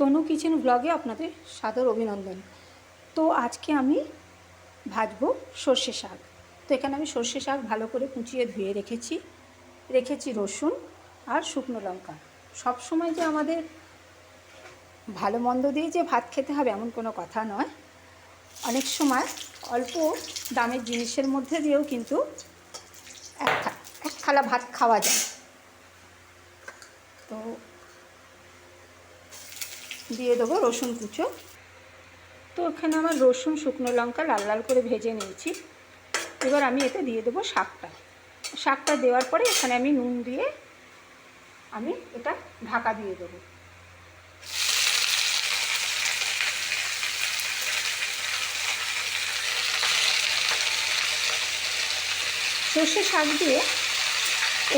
তনু kitchen ব্লগে আপনাদের সাদর অভিনন্দন। তো আজকে আমি ভাজবো সর্ষে শাক। তো এখানে আমি সর্ষে শাক ভালো করে কুচিয়ে ধুয়ে রেখেছি। রেখেছি রসুন আর শুকনো লঙ্কা। সব সময় যে আমাদের ভালো মন্দ দিয়ে যে ভাত খেতে হবে এমন কোনো কথা নয়। অনেক সময় অল্প দামের জিনিসের মধ্যে দিয়েও কিন্তু এক এক থালা ভাত খাওয়া যায়। তো দিয়ে দেবো রসুন কুচো। তো এখানে আমার রসুন, শুকনো লঙ্কা লাল লাল করে ভেজে নিয়েছি। এবার আমি এতে দিয়ে দেবো শাকটা। শাকটা দেওয়ার পরে এখানে আমি নুন দিয়ে আমি এটা ঢাকা দিয়ে দেবো। সর্ষে শাক দিয়ে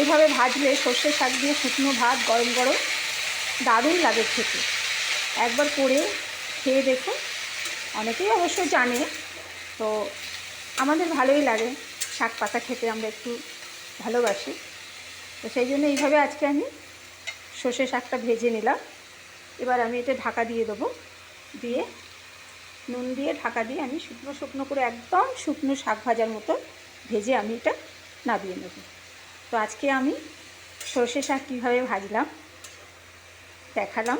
এইভাবে ভাজলে সর্ষে শাক দিয়ে শুকনো ভাত, গরম গরম দারুণ লাগে খেতে। একবার করে খেয়ে দেখুন অনেকেই অবশ্য জানে, তো আমাদের ভালোই লাগে শাক পাতা খেতে, আমরা একটু ভালোবাসি। তো সেই জন্য এইভাবে আজকে আমি সর্ষে শাকটা ভেজে নিলাম। এবার আমি এটা ঢাকা দিয়ে দেবো। দিয়ে নুন দিয়ে ঢাকা দিয়ে আমি শুকনো শুকনো করে একদম শুকনো শাক ভাজার মতো ভেজে আমি এটা নামিয়ে নেব। তো আজকে আমি সর্ষে শাক কীভাবে ভাজলাম দেখালাম।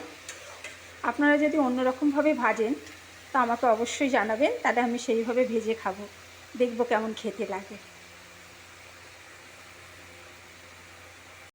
আপনারা যদি অন্যরকমভাবে ভাজেন, তো আমাকে অবশ্যই জানাবেন, তাহলে আমি সেইভাবে ভেজে খাব। দেখব কেমন খেতে লাগে।